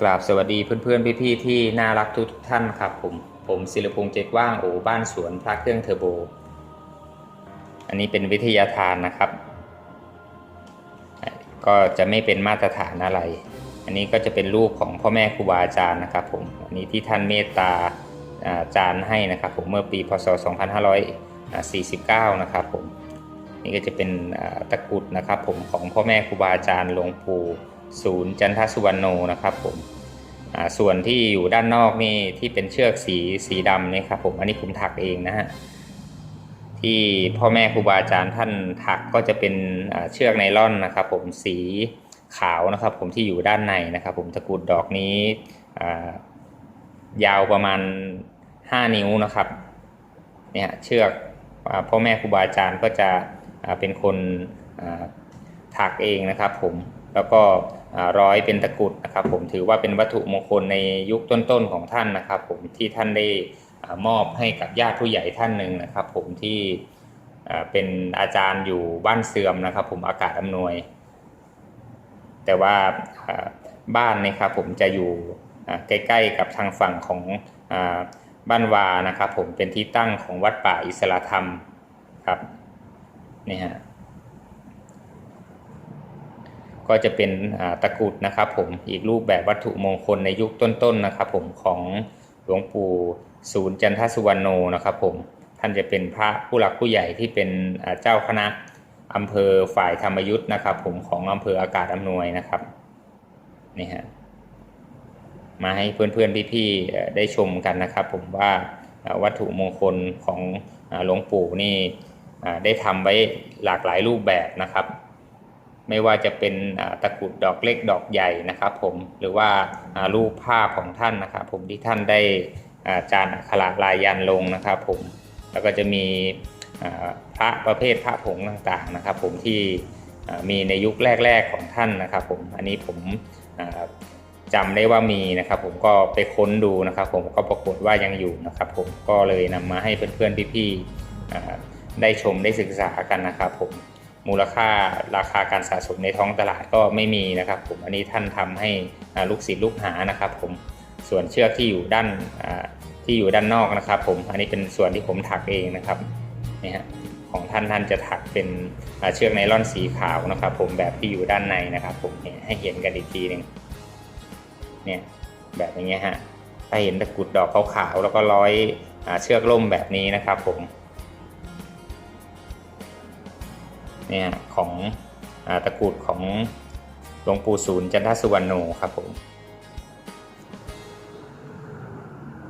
กราบสวัสดีเพื่อนๆพี่ๆที่น่ารักทุกท่านครับผมผมศิลปพงษ์เจ็ดว่างโอบ้านสวนพระเครื่องเทอร์โบ อันนี้เป็นวิทยาทานนะครับ ก็จะไม่เป็นมาตรฐานอะไร อันนี้ก็จะเป็นรูปของพ่อแม่ครูบาอาจารย์นะครับผมอันนี้ที่ท่านเมตตาอาจารย์ให้นะครับผมเมื่อปีพศ 2549 นะครับผมนี่ก็จะเป็นตะกรุดนะครับผมของพ่อแม่ครูบาอาจารย์หลวงปู่ ศูนย์จันทสุวรรณโนนะครับผมส่วนที่อยู่ด้านนอกนี่ที่เป็นเชือกสีสีดำนี่ครับผมอันนี้ผมถักเองนะฮะที่พ่อแม่ครูบาอาจารย์ท่านถักก็จะเป็นเชือกไนล่อนนะครับผมสีขาวนะครับผมที่อยู่ด้านในนะครับผมตะกุดดอกนี้ยาวประมาณ 5 นิ้วนะครับเนี่ยเชือกอพ่อแม่ครูบาอาจารย์ก็จะเป็นคนถักเองนะครับผม แล้วก็ร้อยเป็นตะกุดนะครับ ผมถือว่าเป็นวัตถุมงคลในยุคต้นๆของท่านนะครับ ผมที่ท่านได้มอบให้กับญาติผู้ใหญ่ท่านหนึ่งนะครับ ผมที่เป็นอาจารย์อยู่บ้านเสื่อมนะครับ ผมอากาศอำนวย แต่ว่าบ้านนี่ครับผมจะอยู่ใกล้ๆกับทางฝั่งของอบ้านวานะครับ ผมเป็นที่ตั้งของวัดป่าอิสระธรรมครับนี่ฮะ ก็จะเป็นตะกรุดนะครับผมอีกรูปแบบวัตถุมงคลในยุคต้นๆนะครับผมของหลวงปู่ศูนย์จันทสุวรรณโนนะครับผมท่านจะเป็นพระผู้หลักผู้ใหญ่ที่เป็นเจ้าคณะอำเภอฝ่ายธรรมยุทธ์นะครับ ผมของอำเภออากาศอำนวยนะครับนี่ฮะมาให้เพื่อนๆพี่ๆได้ชมกันนะครับ ผมว่าวัตถุมงคลของหลวงปู่นี่ได้ทำไว้หลากหลายรูปแบบนะครับ ไม่ว่าจะเป็นตะกรุดดอกเล็กดอกใหญ่นะครับผมหรือว่ารูปภาพของท่านนะครับผมที่ท่านได้จานอักขระลายยันลงนะครับผมแล้วก็จะมีพระประเภทพระผงต่างๆนะครับ ผมที่มีในยุคแรก ๆของท่านนะครับ ผมอันนี้ผมอ่าจำได้ว่ามีนะครับ ผมก็ไปค้นดูนะครับ ผมก็ปรากฏว่ายังอยู่นะครับ ผมก็เลยนำมาให้เพื่อนๆพี่ๆได้ชมได้ศึกษากันนะครับ ผม มูลค่าราคาการสะสมในท้องตลาดก็ไม่มีนะครับผมอันนี้ท่านทำให้ลูกศิษย์ลูกหานะครับผมส่วนเชือกที่อยู่ด้านที่อยู่ด้านนอกนะครับผมอันนี้เป็นส่วนที่ผมถักเองนะครับนี่ฮะของท่านท่านจะถักเป็นเชือกไนล่อนสีขาวนะครับผมแบบที่อยู่ด้านในนะครับผมให้เห็นกันอีกทีหนึ่งเนี่ยแบบอย่างเงี้ยฮะถ้าเห็นตะกรุดดอกขาวๆแล้วก็ร้อยอเชือกล่มแบบนี้นะครับผม เนี่ยของอตะกรุดของหลวงปู่ศูนย์จันทสุวรรณโนครับผม